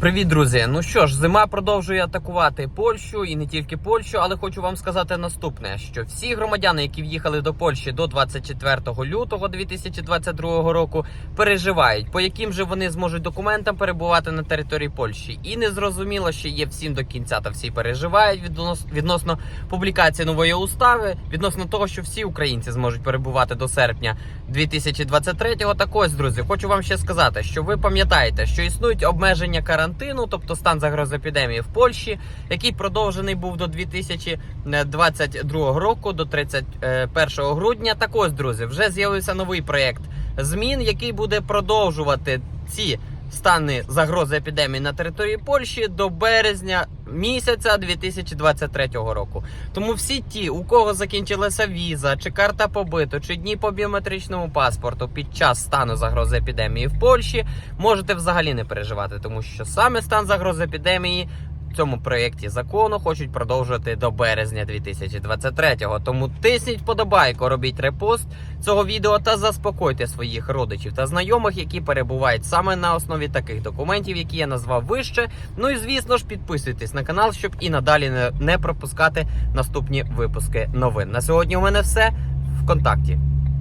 Привіт, друзі! Ну що ж, зима продовжує атакувати Польщу і не тільки Польщу, але хочу вам сказати наступне: що всі громадяни, які в'їхали до Польщі до 24 лютого 2022 року, переживають, по яким же вони зможуть документам перебувати на території Польщі. І не зрозуміло, що є всім до кінця, та всі переживають віднос- відносно публікації нової устави, відносно того, що всі українці зможуть перебувати до серпня 2023-го. Так ось, друзі, хочу вам ще сказати, що ви пам'ятаєте, що існують обмеження карантину, тобто стан загрози епідемії в Польщі, який продовжений був до 2022 року, до 31 грудня. Так ось, друзі, вже з'явився новий проєкт змін, який буде продовжувати ці. Стани загрози епідемії на території Польщі до березня місяця 2023 року. Тому всі ті, у кого закінчилася віза, чи карта побиту, чи дні по біометричному паспорту під час стану загрози епідемії в Польщі, можете взагалі не переживати, тому що саме стан загрози епідемії. В цьому проєкті закону хочуть продовжувати до березня 2023-го. Тому тисніть вподобайку, робіть репост цього відео та заспокойте своїх родичів та знайомих, які перебувають саме на основі таких документів, які я назвав вище. Ну і звісно ж, підписуйтесь на канал, щоб і надалі не, пропускати наступні випуски новин. На сьогодні у мене все в контакті.